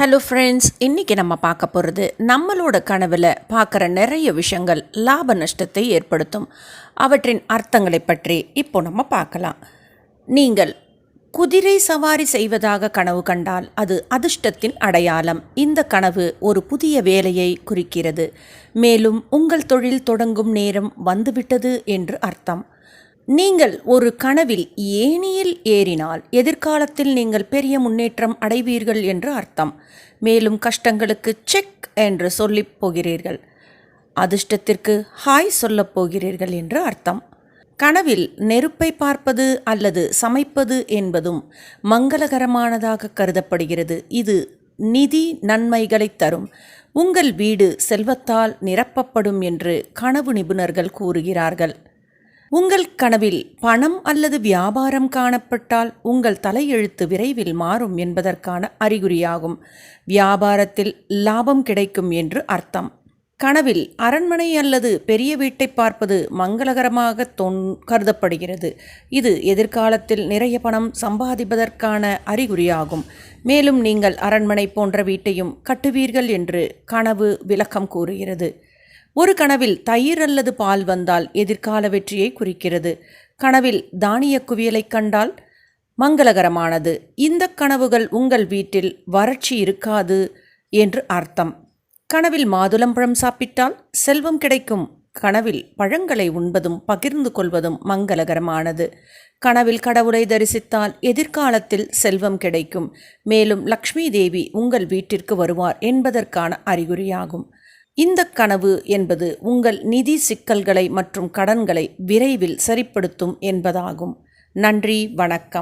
Hello friends இன்றைக்கி நம்ம பார்க்க போகிறது நம்மளோட கனவில் பார்க்குற நிறைய விஷயங்கள் லாப நஷ்டத்தை ஏற்படுத்தும். அவற்றின் அர்த்தங்களை பற்றி இப்போ நம்ம பார்க்கலாம். நீங்கள் குதிரை சவாரி செய்வதாக கனவு கண்டால் அது அதிர்ஷ்டத்தின் அடையாளம். இந்த கனவு ஒரு புதிய வேலையை குறிக்கிறது. மேலும் உங்கள் தொழில் தொடங்கும் நேரம் வந்துவிட்டது என்று அர்த்தம். நீங்கள் ஒரு கனவில் ஏணியில் ஏறினால் எதிர்காலத்தில் நீங்கள் பெரிய முன்னேற்றம் அடைவீர்கள் என்று அர்த்தம். மேலும் கஷ்டங்களுக்கு செக் என்று சொல்லிப் போகிறீர்கள். அதிர்ஷ்டத்திற்கு ஹாய் சொல்லப் போகிறீர்கள் என்று அர்த்தம். கனவில் நெருப்பை பார்ப்பது அல்லது சமைப்பது என்பதும் மங்களகரமானதாக கருதப்படுகிறது. இது நிதி நன்மைகளை தரும். உங்கள் வீடு செல்வத்தால் நிரப்பப்படும் என்று கனவு நிபுணர்கள் கூறுகிறார்கள். உங்கள் கனவில் பணம் அல்லது வியாபாரம் காணப்பட்டால் உங்கள் தலையெழுத்து விரைவில் மாறும் என்பதற்கான அறிகுறியாகும். வியாபாரத்தில் லாபம் கிடைக்கும் என்று அர்த்தம். கனவில் அரண்மனை அல்லது பெரிய வீட்டை பார்ப்பது மங்களகரமாக தொன் கருதப்படுகிறது. இது எதிர்காலத்தில் நிறைய பணம் சம்பாதிப்பதற்கான அறிகுறியாகும். மேலும் நீங்கள் அரண்மனை போன்ற வீட்டையும் கட்டுவீர்கள் என்று கனவு விளக்கம் கூறுகிறது. ஒரு கனவில் தயிர் அல்லது பால் வந்தால் எதிர்கால வெற்றியை குறிக்கிறது. கனவில் தானிய குவியலை கண்டால் மங்களகரமானது. இந்த கனவுகள் உங்கள் வீட்டில் வறட்சி இருக்காது என்று அர்த்தம். கனவில் மாதுளம்பழம் சாப்பிட்டால் செல்வம் கிடைக்கும். கனவில் பழங்களை உண்பதும் பகிர்ந்து கொள்வதும் மங்களகரமானது. கனவில் கடவுளை தரிசித்தால் எதிர்காலத்தில் செல்வம் கிடைக்கும். மேலும் லக்ஷ்மி தேவி உங்கள் வீட்டிற்கு வருவார் என்பதற்கான அறிகுறியாகும். இந்த கனவு என்பது உங்கள் நிதி சிக்கல்களை மற்றும் கடன்களை விரைவில் சரிப்படுத்தும் என்பதாகும். நன்றி வணக்கம்.